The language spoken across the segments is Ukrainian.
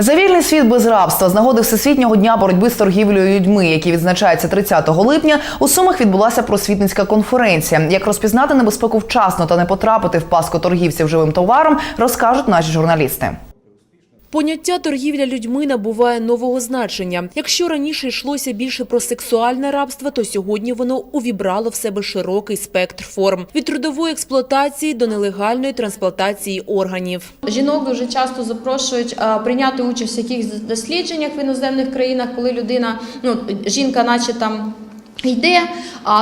За вільний світ без рабства з нагоди Всесвітнього дня боротьби з торгівлею людьми, який відзначається 30 липня, у Сумах відбулася просвітницька конференція. Як розпізнати небезпеку вчасно та не потрапити в паску торгівців живим товаром, розкажуть наші журналісти. Поняття торгівля людьми набуває нового значення. Якщо раніше йшлося більше про сексуальне рабство, то сьогодні воно увібрало в себе широкий спектр форм від трудової експлуатації до нелегальної трансплантації органів. Жінок дуже часто запрошують прийняти участь в якихось дослідженнях в іноземних країнах, коли людина, ну жінка, наче там. Йде,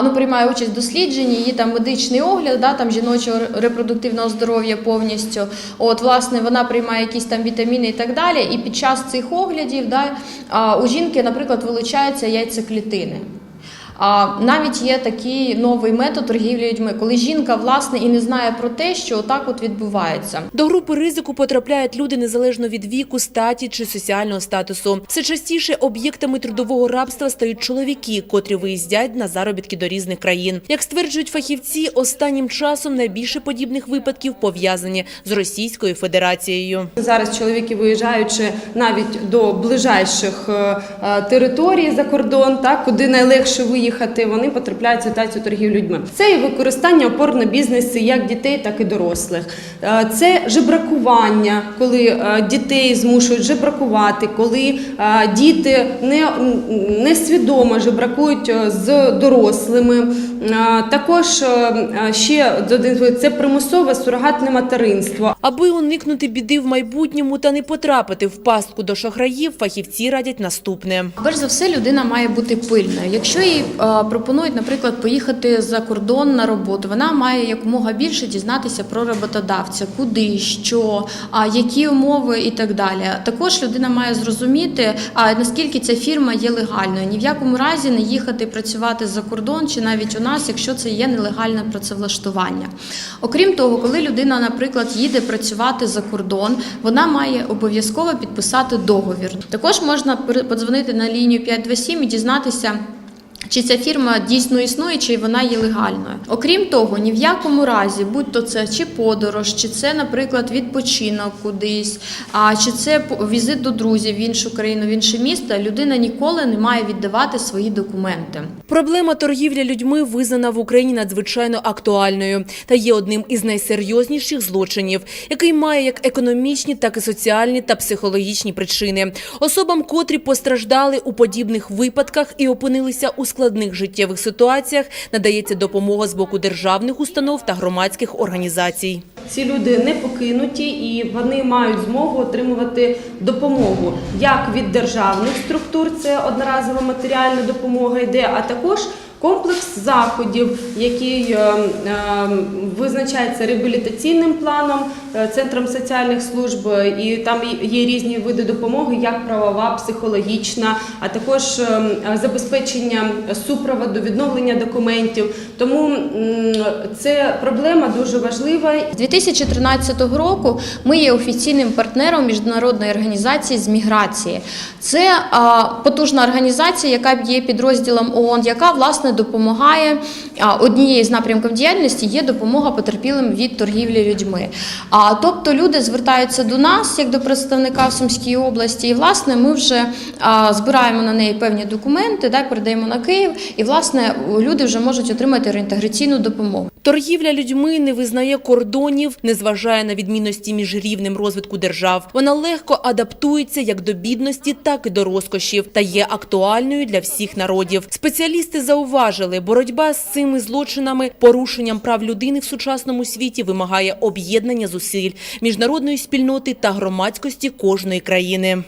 ну приймає участь в дослідженні, її там медичний огляд, да, там жіночого репродуктивного здоров'я повністю. От, власне, вона приймає якісь там вітаміни і так далі. І під час цих оглядів да, у жінки, наприклад, вилучаються яйцеклітини. А навіть є такий новий метод торгівлі людьми, коли жінка власне і не знає про те, що отак от відбувається. До групи ризику потрапляють люди незалежно від віку, статі чи соціального статусу. Все частіше об'єктами трудового рабства стають чоловіки, котрі виїздять на заробітки до різних країн. Як стверджують фахівці, останнім часом найбільше подібних випадків пов'язані з Російською Федерацією. Зараз чоловіки виїжджаючи навіть до ближайших е, е, територій за кордон, так куди найлегше виїхати, вони потрапляють в ситуацію торгів людьми. Це і використання опор на бізнесі як дітей, так і дорослих. Е, Це жебракування, коли е, дітей змушують жебракувати, коли е, діти не, несвідомо жебракують з дорослими. Е, Також е, ще один – це примусове сурогатне материнство. Аби уникнути біди в майбутньому та не потрапити в пастку до шахраїв, фахівці радять наступне. Перш за все, людина має бути пильною. Якщо їй е, пропонують, наприклад, поїхати за кордон на роботу, вона має якомога більше дізнатися про роботодавця, куди, що, які умови і так далі. Також людина має зрозуміти, а наскільки ця фірма є легальною. Ні в якому разі не їхати працювати за кордон чи навіть у нас, якщо це є нелегальне працевлаштування. Окрім того, коли людина, наприклад, їде працювати за кордон, вона має обов'язково підписати договір. Також можна подзвонити на лінію 527 і дізнатися. Чи ця фірма дійсно існує, чи вона є легальною? Окрім того, ні в якому разі, будь то це чи подорож, чи це, наприклад, відпочинок кудись, а чи це візит до друзів в іншу країну, в інше місто, людина ніколи не має віддавати свої документи. Проблема торгівля людьми визнана в Україні надзвичайно актуальною та є одним із найсерйозніших злочинів, який має як економічні, так і соціальні та психологічні причини. Особам, котрі постраждали у подібних випадках і опинилися у складних життєвих ситуаціях, надається допомога з боку державних установ та громадських організацій. Ці люди не покинуті і вони мають змогу отримувати допомогу як від державних структур, це одноразова матеріальна допомога йде, а також комплекс заходів, який е, е, визначається реабілітаційним планом, е, центром соціальних служб, і там є різні види допомоги, як правова, психологічна, а також е, забезпечення супроводу, відновлення документів. Тому це проблема дуже важлива. З 2013 року ми є офіційним партнером міжнародної організації з міграції. Це потужна організація, яка є підрозділом ООН, яка власне допомагає а, однією з напрямків діяльності є допомога потерпілим від торгівлі людьми. А тобто люди звертаються до нас як до представника в Сумській області, і власне ми вже збираємо на неї певні документи, да, передаємо на Київ, і власне люди вже можуть отримати реінтеграційну допомогу. Торгівля людьми не визнає кордонів, не зважає на відмінності між рівнем розвитку держав. Вона легко адаптується як до бідності, так і до розкошів та є актуальною для всіх народів. Спеціалісти зауважили, боротьба з цими злочинами, порушенням прав людини в сучасному світі вимагає об'єднання зусиль міжнародної спільноти та громадськості кожної країни.